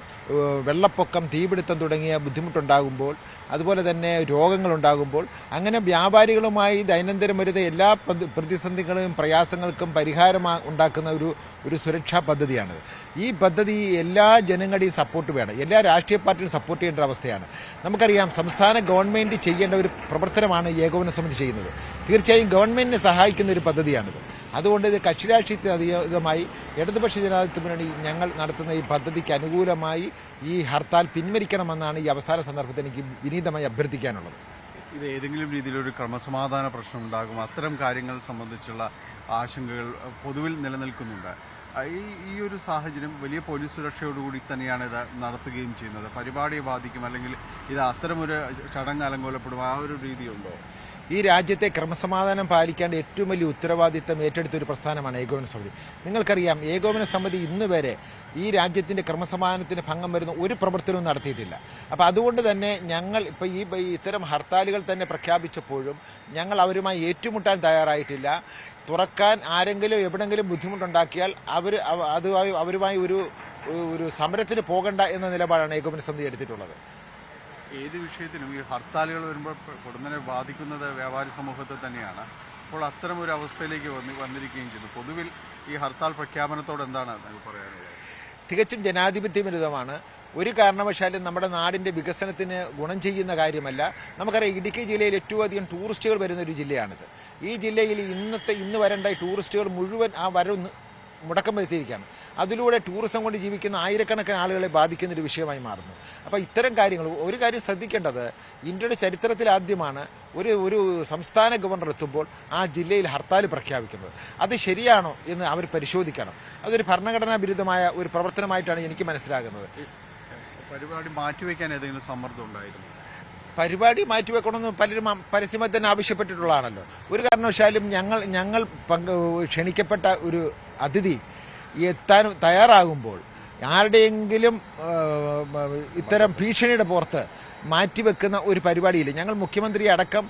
വെള്ളപ്പൊക്കം തീപിടുത്തം തുടങ്ങിയ ബുദ്ധിമുട്ടുണ്ടാകുമ്പോൾ അതുപോലെ തന്നെ രോഗങ്ങളുണ്ടാകുമ്പോൾ അങ്ങനെ വ്യാപാരികളുമായി ദൈനംദിനം വരുന്ന എല്ലാ പ്രതി- പ്രതിസന്ധികളും പ്രയാസങ്ങൾക്കും പരിഹാരം ഉണ്ടാക്കുന്ന ഒരു ഒരു സുരക്ഷാ പദ്ധതിയാണിത്. ഈ പദ്ധതി എല്ലാ ജനങ്ങളുടെയും സപ്പോർട്ട് വേണം. എല്ലാ രാഷ്ട്രീയ പാർട്ടിയും സപ്പോർട്ട് ചെയ്യേണ്ട അവസ്ഥയാണ്. നമുക്കറിയാം സംസ്ഥാന ഗവൺമെന്റ് ചെയ്യേണ്ട ഒരു പ്രവർത്തനമാണ് ഏകോപന സമിതി ചെയ്യുന്നത്. തീർച്ചയായും ഗവൺമെന്റിനെ സഹായിക്കുന്ന ഒരു പദ്ധതിയാണിത്. അതുകൊണ്ട് ഇത് കക്ഷിരാഷ്ട്രീയത്തിന് അധികമായി ഇടതുപക്ഷ ജനാധിപത്യ മുന്നണി ഞങ്ങൾ നടത്തുന്ന ഈ പദ്ധതിക്ക് അനുകൂലമായി ഈ ഹർത്താൽ പിൻവലിക്കണമെന്നാണ് ഈ അവസാന സന്ദർഭത്തിൽ എനിക്ക് വിനീതമായി അഭ്യർത്ഥിക്കാനുള്ളത്. ഇത് ഏതെങ്കിലും രീതിയിലൊരു ക്രമസമാധാന പ്രശ്നം ഉണ്ടാകും. അത്തരം കാര്യങ്ങൾ സംബന്ധിച്ചുള്ള ആശങ്കകൾ പൊതുവിൽ നിലനിൽക്കുന്നുണ്ട്. ഈ ഒരു സാഹചര്യം വലിയ പോലീസ് സുരക്ഷയോടുകൂടി തന്നെയാണ് ഇത് നടത്തുകയും ചെയ്യുന്നത്. പരിപാടിയെ ബാധിക്കും അല്ലെങ്കിൽ ഇത് അത്തരമൊരു ചടങ്ങ് അലങ്കോലപ്പെടും. ആ ഒരു രീതിയുണ്ടോ? ഈ രാജ്യത്തെ ക്രമസമാധാനം പാലിക്കേണ്ട ഏറ്റവും വലിയ ഉത്തരവാദിത്തം ഏറ്റെടുത്ത ഒരു പ്രസ്ഥാനമാണ് ഏകോപന സമിതി. നിങ്ങൾക്കറിയാം ഏകോപന സമിതി ഇന്ന് വരെ ഈ രാജ്യത്തിന്റെ ക്രമസമാധാനത്തിന് ഭംഗം വരുന്ന ഒരു പ്രവർത്തനവും നടത്തിയിട്ടില്ല. അപ്പോൾ അതുകൊണ്ട് തന്നെ ഞങ്ങൾ ഇപ്പോൾ ഈ ഇത്തരം ഹർത്താലുകൾ തന്നെ പ്രഖ്യാപിച്ചപ്പോഴും ഞങ്ങൾ അവരുമായി ഏറ്റുമുട്ടാൻ തയ്യാറായിട്ടില്ല. തുറക്കാൻ ആരെങ്കിലും എവിടെങ്കിലും ബുദ്ധിമുട്ടുണ്ടാക്കിയാൽ അവർ അതുമായി അവരുമായി ഒരു ഒരു സമരത്തിന് പോകണ്ട എന്ന നിലപാടാണ് ഏകോപന സമിതി എടുത്തിട്ടുള്ളത്. ഏത് വിഷയത്തിലും ഈ ഹർത്താലുകൾ വരുമ്പോൾ പൊടുന്നനെ ബാധിക്കുന്നത് വ്യാപാരി സമൂഹത്തെ തന്നെയാണ്. അപ്പോൾ അത്തരം ഒരു അവസ്ഥയിലേക്ക് വന്ന് വന്നിരിക്കുകയും ചെയ്തു. പൊതുവിൽ ഈ ഹർത്താൽ പ്രഖ്യാപനത്തോട് എന്താണ് പറയാനുള്ളത്? തികച്ചും ജനാധിപത്യവിരുദ്ധമാണ്. ഒരു കാരണവശാലും നമ്മുടെ നാടിന്റെ വികസനത്തിന് ഗുണം ചെയ്യുന്ന കാര്യമല്ല. നമുക്കറിയാം ഇടുക്കി ജില്ലയിൽ ഏറ്റവും അധികം ടൂറിസ്റ്റുകൾ വരുന്ന ഒരു ജില്ലയാണിത്. ഈ ജില്ലയിൽ ഇന്നത്തെ ഇന്ന് വരേണ്ട ടൂറിസ്റ്റുകൾ മുഴുവൻ ആ വരവ് മുടക്കം വരുത്തിയിരിക്കുകയാണ്. അതിലൂടെ ടൂറിസം കൊണ്ട് ജീവിക്കുന്ന ആയിരക്കണക്കിന് ആളുകളെ ബാധിക്കുന്ന ഒരു വിഷയമായി മാറുന്നു. അപ്പോൾ ഇത്തരം കാര്യങ്ങൾ ഒരു കാര്യം ശ്രദ്ധിക്കേണ്ടത് ഇന്ത്യയുടെ ചരിത്രത്തിൽ ആദ്യമാണ് ഒരു ഒരു സംസ്ഥാന ഗവർണർ എത്തുമ്പോൾ ആ ജില്ലയിൽ ഹർത്താൽ പ്രഖ്യാപിക്കുന്നത്. അത് ശരിയാണോ എന്ന് അവർ പരിശോധിക്കണം. അതൊരു ഭരണഘടനാ വിരുദ്ധമായ ഒരു പ്രവർത്തനമായിട്ടാണ് എനിക്ക് മനസ്സിലാകുന്നത്. പരിപാടി മാറ്റിവെക്കാൻ ഏതെങ്കിലും സമ്മർദ്ദം ഉണ്ടായിരുന്നു? പരിപാടി മാറ്റിവെക്കണമെന്ന് പലരും പരസ്യമായി തന്നെ ആവശ്യപ്പെട്ടിട്ടുള്ളതാണല്ലോ. ഒരു കാരണവശാലും ഞങ്ങൾ ഞങ്ങൾ പങ്ക് ക്ഷണിക്കപ്പെട്ട ഒരു അതിഥി എത്താൻ തയ്യാറാകുമ്പോൾ ആരുടെയെങ്കിലും ഇത്തരം ഭീഷണിയുടെ പുറത്ത് മാറ്റിവെക്കുന്ന ഒരു പരിപാടിയില്ല. ഞങ്ങൾ മുഖ്യമന്ത്രി അടക്കം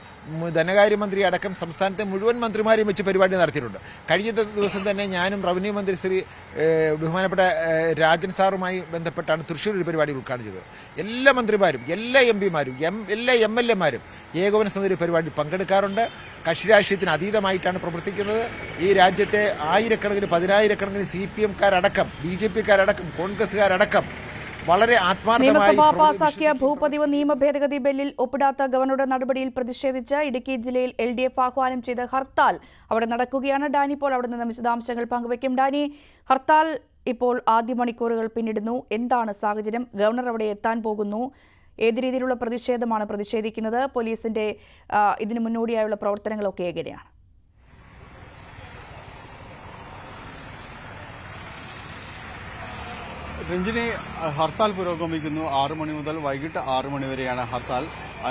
ധനകാര്യമന്ത്രി അടക്കം സംസ്ഥാനത്തെ മുഴുവൻ മന്ത്രിമാരെയും വെച്ച് പരിപാടി നടത്തിയിട്ടുണ്ട്. കഴിഞ്ഞ ദിവസം തന്നെ ഞാനും റവന്യൂ മന്ത്രി ശ്രീ ബഹുമാനപ്പെട്ട രാജൻ സാറുമായി ബന്ധപ്പെട്ടാണ് തൃശ്ശൂർ ഒരു പരിപാടി ഉദ്ഘാടനം എല്ലാ മന്ത്രിമാരും എല്ലാ എം പിമാരും എം എല്ലാ എം എൽ എമാരും ഏകോപന സമിതി പരിപാടി പങ്കെടുക്കാറുണ്ട്. കക്ഷിരാഷ്ട്രീയത്തിന് അതീതമായിട്ടാണ് പ്രവർത്തിക്കുന്നത്. ഈ രാജ്യത്തെ ആയിരക്കണക്കിന് പതിനായിരക്കണക്കിന് സി പി എംകാരടക്കം ബി ജെ പിക്കാരടക്കം കോൺഗ്രസ്സുകാരടക്കം വളരെ നിയമസഭ പാസാക്കിയ ഭൂപതിവ് നിയമ ഭേദഗതി ബില്ലിൽ ഒപ്പിടാത്ത ഗവർണറുടെ നടപടിയിൽ പ്രതിഷേധിച്ച് ഇടുക്കി ജില്ലയിൽ എൽ ഡി എഫ് ആഹ്വാനം ചെയ്ത ഹർത്താൽ അവിടെ നടക്കുകയാണ്. ഡാനി ഇപ്പോൾ അവിടെ നിന്ന് വിശദാംശങ്ങൾ പങ്കുവയ്ക്കും. ഡാനി ഹർത്താൽ ഇപ്പോൾ ആദ്യ മണിക്കൂറുകൾ പിന്നിടുന്നു. എന്താണ് സാഹചര്യം? ഗവർണർ അവിടെ എത്താൻ പോകുന്നു. ഏത് രീതിയിലുള്ള പ്രതിഷേധമാണ് പ്രതിഷേധിക്കുന്നത്? പോലീസിന്റെ ഇതിനു മുന്നോടിയായുള്ള പ്രവർത്തനങ്ങളൊക്കെ എങ്ങനെയാണ്? രഞ്ജിനി ഹർത്താൽ പുരോഗമിക്കുന്നു. ആറു മണി മുതൽ വൈകിട്ട് ആറു മണി വരെയാണ് ഹർത്താൽ.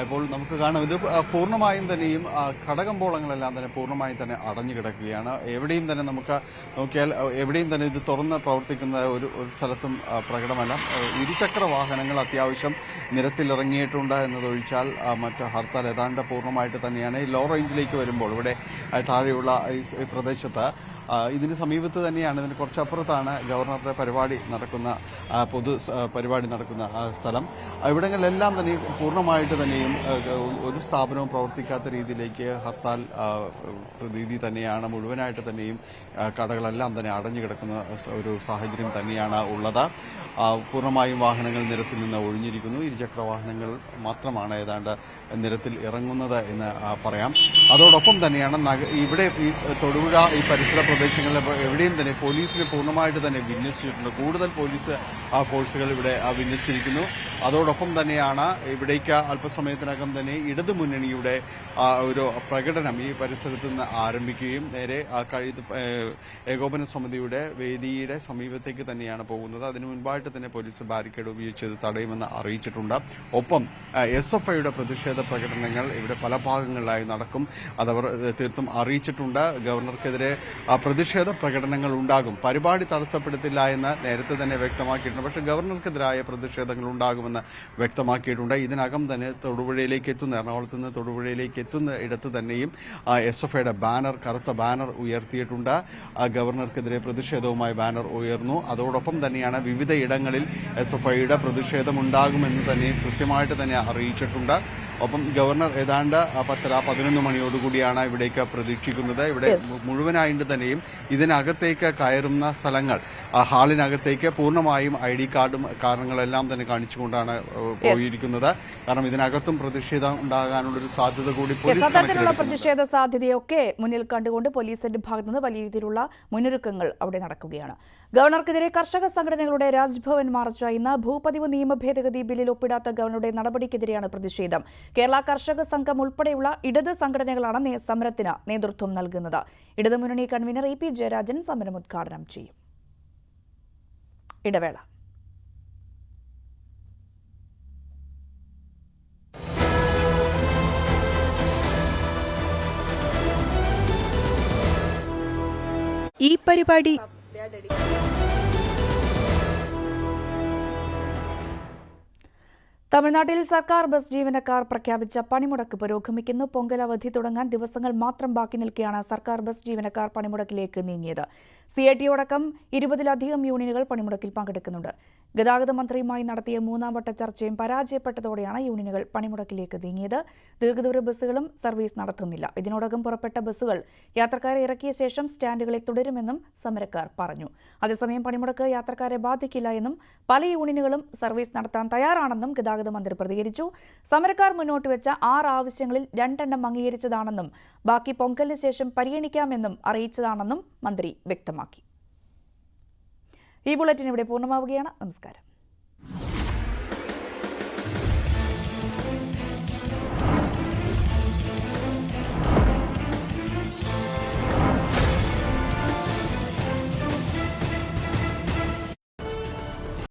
ഇപ്പോൾ നമുക്ക് കാണാം ഇത് പൂർണമായും തന്നെയും കടകമ്പോളങ്ങളെല്ലാം തന്നെ പൂർണമായും തന്നെ അടഞ്ഞു കിടക്കുകയാണ്. എവിടെയും തന്നെ നമുക്ക് നോക്കിയാൽ എവിടെയും തന്നെ ഇത് തുറന്ന് പ്രവർത്തിക്കുന്ന ഒരു ഒരു സ്ഥലത്തും പ്രകടമല്ല. ഇരുചക്ര വാഹനങ്ങൾ അത്യാവശ്യം നിരത്തിലിറങ്ങിയിട്ടുണ്ട് എന്നതൊഴിച്ചാൽ മറ്റ് ഹർത്താൽ ഏതാണ്ട് പൂർണമായിട്ട് തന്നെയാണ്. ലോ റേഞ്ചിലേക്ക് വരുമ്പോൾ ഇവിടെ താഴെയുള്ള ഈ പ്രദേശത്ത് ഇതിന് സമീപത്ത് തന്നെയാണ് ഇതിന് കുറച്ചപ്പുറത്താണ് ഗവർണറുടെ പരിപാടി നടക്കുന്ന പൊതു പരിപാടി നടക്കുന്ന സ്ഥലം. ഇവിടങ്ങളിലെല്ലാം തന്നെ പൂർണമായിട്ട് തന്നെയും ഒരു സ്ഥാപനവും പ്രവർത്തിക്കാത്ത രീതിയിലേക്ക് ഹർത്താൽ പ്രതീതി തന്നെയാണ് മുഴുവനായിട്ട് തന്നെയും കടകളെല്ലാം തന്നെ അടഞ്ഞു കിടക്കുന്ന ഒരു സാഹചര്യം തന്നെയാണ് ഉള്ളത്. പൂർണമായും വാഹനങ്ങൾ നിരത്തിൽ നിന്ന് ഒഴിഞ്ഞിരിക്കുന്നു. ഇരുചക്ര വാഹനങ്ങൾ മാത്രമാണ് ഏതാണ്ട് നിരത്തിൽ ഇറങ്ങുന്നത് എന്ന് പറയാം. അതോടൊപ്പം തന്നെയാണ് ഇവിടെ ഈ തൊടുപുഴ ഈ പരിസര പ്രദേശങ്ങളിൽ എവിടെയും തന്നെ പോലീസിന് പൂർണമായിട്ട് തന്നെ വിന്യസിച്ചിട്ടുണ്ട്. കൂടുതൽ പോലീസ് ഫോഴ്സുകൾ ഇവിടെ വിന്യസിച്ചിരിക്കുന്നു. അതോടൊപ്പം തന്നെയാണ് ഇവിടേക്ക് അല്പസമയത്തിനകം തന്നെ ഇടതു മുന്നണിയുടെ ഒരു പ്രകടനം ഈ പരിസരത്ത് നിന്ന് ആരംഭിക്കുകയും നേരെ കഴി ഏകോപന സമിതിയുടെ വേദിയുടെ സമീപത്തേക്ക് തന്നെയാണ് പോകുന്നത്. അതിനു മുൻപായിട്ട് തന്നെ പോലീസ് ബാരിക്കേഡ് ഉപയോഗിച്ച് തടയുമെന്ന് അറിയിച്ചിട്ടുണ്ട്. ഒപ്പം എസ് എഫ് ഐയുടെ പ്രതിഷേധ പ്രകടനങ്ങൾ ഇവിടെ പല ഭാഗങ്ങളിലായി നടക്കും. അതവർ തീർത്തും അറിയിച്ചിട്ടുണ്ട്. ഗവർണർക്കെതിരെ പ്രതിഷേധ പ്രകടനങ്ങൾ ഉണ്ടാകും. പരിപാടി തടസ്സപ്പെടുത്തില്ല എന്ന് നേരത്തെ തന്നെ വ്യക്തമാക്കിയിട്ടുണ്ട്. പക്ഷേ ഗവർണർക്കെതിരായ പ്രതിഷേധങ്ങൾ ഉണ്ടാകുമെന്ന് വ്യക്തമാക്കിയിട്ടുണ്ട്. ഇതിനകം തന്നെ തൊടുപുഴയിലേക്ക് എത്തുന്ന എറണാകുളത്ത് നിന്ന് തൊടുപുഴയിലേക്ക് എത്തുന്ന ഇടത്ത് തന്നെയും എസ് എഫ് ഐയുടെ ബാനർ കറുത്ത ബാനർ ഉയർത്തിയിട്ടുണ്ട്. ഗവർണർക്കെതിരെ പ്രതിഷേധവുമായി ബാനർ ഉയർന്നു. അതോടൊപ്പം തന്നെയാണ് വിവിധ ഇടങ്ങളിൽ എസ് എഫ് ഐയുടെ പ്രതിഷേധമുണ്ടാകുമെന്ന് തന്നെ കൃത്യമായിട്ട് തന്നെ അറിയിച്ചിട്ടുണ്ട്. ഒപ്പം ഗവർണർ ഏതാണ്ട് പത്തര പതിനൊന്ന് മണിയോടുകൂടിയാണ് ഇവിടേക്ക് പ്രതീക്ഷിക്കുന്നത്. ഇവിടെ മുഴുവനായിട്ട് തന്നെയും ഇതിനകത്തേക്ക് കയറുന്ന സ്ഥലങ്ങൾ ഹാളിനകത്തേക്ക് പൂർണമായും ഐ ഡി കാർഡും കാരണങ്ങളെല്ലാം തന്നെ കാണിച്ചുകൊണ്ടാണ് ഏഹ്, പോയിരിക്കുന്നത്. കാരണം ഇതിനകത്തും പ്രതിഷേധം ഉണ്ടാകാനുള്ള ഒരു സാധ്യത കൂടി അത്തരത്തിലുള്ള പ്രതിഷേധ സാധ്യതയൊക്കെ മുന്നിൽ കണ്ടുകൊണ്ട് പോലീസിന്റെ ഭാഗത്തു നിന്ന് വലിയ രീതിയിലുള്ള മുന്നൊരുക്കങ്ങൾ അവിടെ നടക്കുകയാണ്. ഗവർണർക്കെതിരെ കർഷക സംഘടനകളുടെ രാജ്ഭവൻ മാർച്ച് ഇന്ന് ഭൂപതിവ് നിയമ ഭേദഗതി ബില്ലിൽ ഒപ്പിടാത്ത ഗവർണറുടെ നടപടിക്കെതിരെയാണ് പ്രതിഷേധം. കേരള കർഷക സംഘം ഉൾപ്പെടെയുള്ള ഇടത് സംഘടനകളാണ് സമരത്തിന് നേതൃത്വം നൽകുന്നത്. ഇടതുമുന്നണി കൺവീനർ ഇ പി ജയരാജൻ സമരം ഉദ്ഘാടനം ചെയ്യും. ഇടവേള. ഈ പരിപാടി. തമിഴ്നാട്ടിൽ സർക്കാർ ബസ് ജീവനക്കാർ പ്രഖ്യാപിച്ച പണിമുടക്ക് പുരോഗമിക്കുന്നു. പൊങ്കൽ അവധി തുടങ്ങാൻ ദിവസങ്ങൾ മാത്രം ബാക്കി നിൽക്കെയാണ് സർക്കാർ ബസ് ജീവനക്കാർ പണിമുടക്കിലേക്ക് നീങ്ങിയത്. സി ഐ ടിയോടക്കം ഇരുപതിലധികം യൂണിയനുകൾ പണിമുടക്കിൽ പങ്കെടുക്കുന്നുണ്ട്. ഗതാഗത മന്ത്രിയുമായി നടത്തിയ മൂന്നാം വട്ട ചർച്ചയും പരാജയപ്പെട്ടതോടെയാണ് യൂണിയനുകൾ പണിമുടക്കിലേക്ക് നീങ്ങിയത്. ദീർഘദൂര ബസ്സുകളും സർവീസ് നടത്തുന്നില്ല. ഇതിനോടകം പുറപ്പെട്ട ബസ്സുകൾ യാത്രക്കാരെ ഇറക്കിയ ശേഷം സ്റ്റാൻഡുകളിൽ തുടരുമെന്നും സമരക്കാർ പറഞ്ഞു. അതേസമയം പണിമുടക്ക് യാത്രക്കാരെ ബാധിക്കില്ല എന്നും പല യൂണിയനുകളും സർവീസ് നടത്താൻ തയ്യാറാണെന്നും ഗതാഗത മന്ത്രി പ്രതികരിച്ചു. സമരക്കാർ മുന്നോട്ട് വെച്ച ആറ് ആവശ്യങ്ങളിൽ രണ്ടെണ്ണം അംഗീകരിച്ചതാണെന്നും ബാക്കി പൊങ്കലിന് ശേഷം പരിഗണിക്കാമെന്നും അറിയിച്ചതാണെന്നും മന്ത്രി വ്യക്തമാക്കി. ഈ ബുള്ളറ്റിൻ ഇവിടെ പൂർണമാവുകയാണ്. നമസ്കാരം.